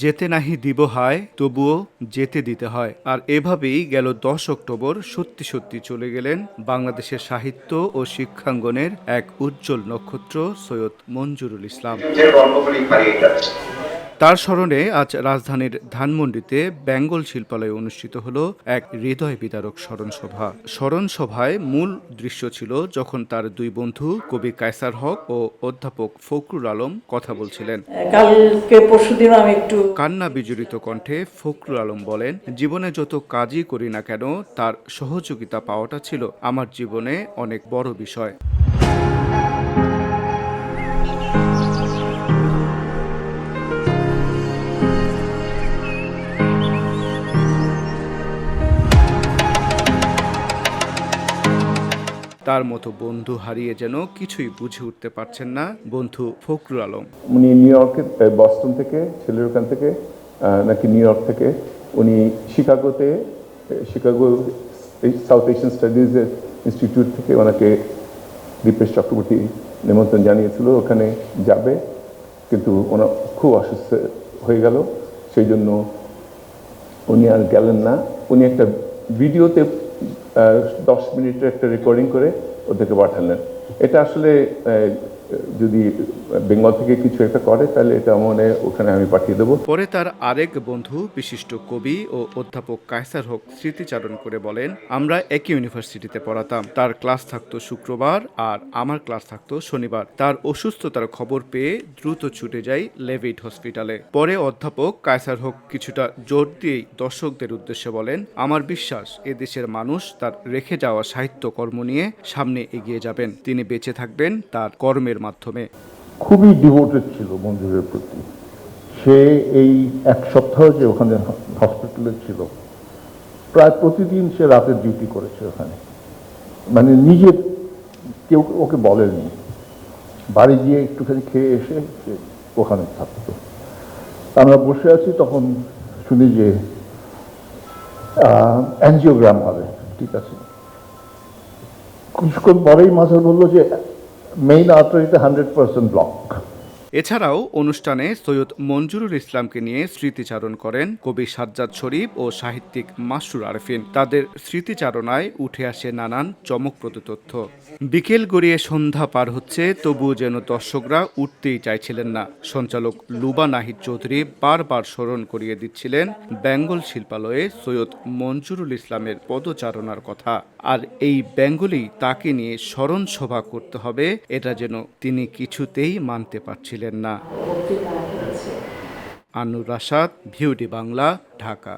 যেতে নাহি দিব হায়, তবুও যেতে দিতে হয়। আর এভাবেই গেল দশ অক্টোবর সত্যি সত্যি চলে গেলেন বাংলাদেশের সাহিত্য ও শিক্ষাঙ্গনের এক উজ্জ্বল নক্ষত্র সৈয়দ মঞ্জুরুল ইসলাম। তার স্মরণে আজ রাজধানীর ধানমন্ডিতে বেঙ্গল শিল্পালয়ে অনুষ্ঠিত হল এক হৃদয় বিদারক স্মরণ সভা স্মরণ সভায় মূল দৃশ্য ছিল যখন তার দুই বন্ধু কবি কায়সার হক ও অধ্যাপক ফখরুল আলম কথা বলছিলেন। কালকে পরশুদিন আমি একটু কান্না বিজড়িত কণ্ঠে ফখরুল আলম বলেন জীবনে যত কাজই করি না কেন তার সহযোগিতা পাওয়াটা ছিল আমার জীবনে অনেক বড় বিষয়। তার মতো বন্ধু হারিয়ে যেন কিছুই বুঝে উঠতে পারছেন না বন্ধু ফখরুল আলম। উনি নিউ ইয়র্কে বস্টন থেকে ছেলের ওখান থেকে নাকি নিউ ইয়র্ক থেকে, উনি শিকাগোতে শিকাগো সাউথ এশিয়ান স্টাডিজের ইনস্টিটিউট থেকে ওনাকে দীপেশ চক্রবর্তী নিমন্ত্রণ জানিয়েছিল, ওখানে যাবে, কিন্তু ওনার খুব অসুস্থ হয়ে গেল, সেই জন্য উনি আর গেলেন না। উনি একটা ভিডিওতে দশ মিনিটের একটা রেকর্ডিং করে ওদেরকে পাঠালেন। এটা আসলে যদি বেঙ্গল থেকে কিছু একটা করে, তাহলে এটা মনে ওখানে আমি পাঠিয়ে দেবো। পরে তার আরেক বন্ধু, বিশিষ্ট কবি ও অধ্যাপক কায়সার হক স্মৃতিচারণ করে বলেন, আমরা একই ইউনিভার্সিটিতে পড়াতাম। তার ক্লাস থাকতো শুক্রবার আর আমার ক্লাস থাকতো শনিবার। তার অসুস্থতার খবর পেয়ে দ্রুত ছুটে যাই লেভিট হসপিটালে। পরে অধ্যাপক কায়সার হক কিছুটা জোর দিয়েই দর্শকদের উদ্দেশ্যে বলেন, আমার বিশ্বাস, এ দেশের মানুষ তার রেখে যাওয়া সাহিত্য কর্ম নিয়ে সামনে এগিয়ে যাবেন। তিনি বেঁচে থাকবেন, তার কর্মের মাধ্যমে। খুবই ডিভোটেড ছিল মঞ্জুরের প্রতি। সে এই এক সপ্তাহ যে ওখানে হসপিটালে ছিল, প্রায় প্রতিদিন সে রাতের ডিউটি করেছে ওখানে। মানে নিজে কেউ ওকে বলেনি। বাড়ি গিয়ে একটুখানি খেয়ে এসে সে ওখানে থাকতো। আমরা বসে আছি তখন শুনি যে অ্যানজিওগ্রাম হবে। ঠিক আছে। কিছুক্ষণ পরেই মাঝে বলল যে main artery is a 100% block. এছাড়াও অনুষ্ঠানে সৈয়দ মঞ্জুরুল ইসলামকে নিয়ে স্মৃতিচারণ করেন কবি সাজ্জাদ শরীফ ও সাহিত্যিক মাসরুর আরফিন। তাদের স্মৃতিচারণায় উঠে আসে নানান চমকপ্রদ তথ্য। বিকেল গড়িয়ে সন্ধ্যা পার হচ্ছে, তবুও যেন দর্শকরা উঠতেই চাইছিলেন না। সঞ্চালক লুবা নাহিদ চৌধুরী বারবার স্মরণ করিয়ে দিচ্ছিলেন বেঙ্গল শিল্পালয়ে সৈয়দ মঞ্জুরুল ইসলামের পদচারণার কথা। আর এই বেঙ্গলেই তাকে নিয়ে স্মরণ সভা করতে হবে, এটা যেন তিনি কিছুতেই মানতে পারছিলেন না। আনুর রাসাদ ভিউটি বাংলা ঢাকা।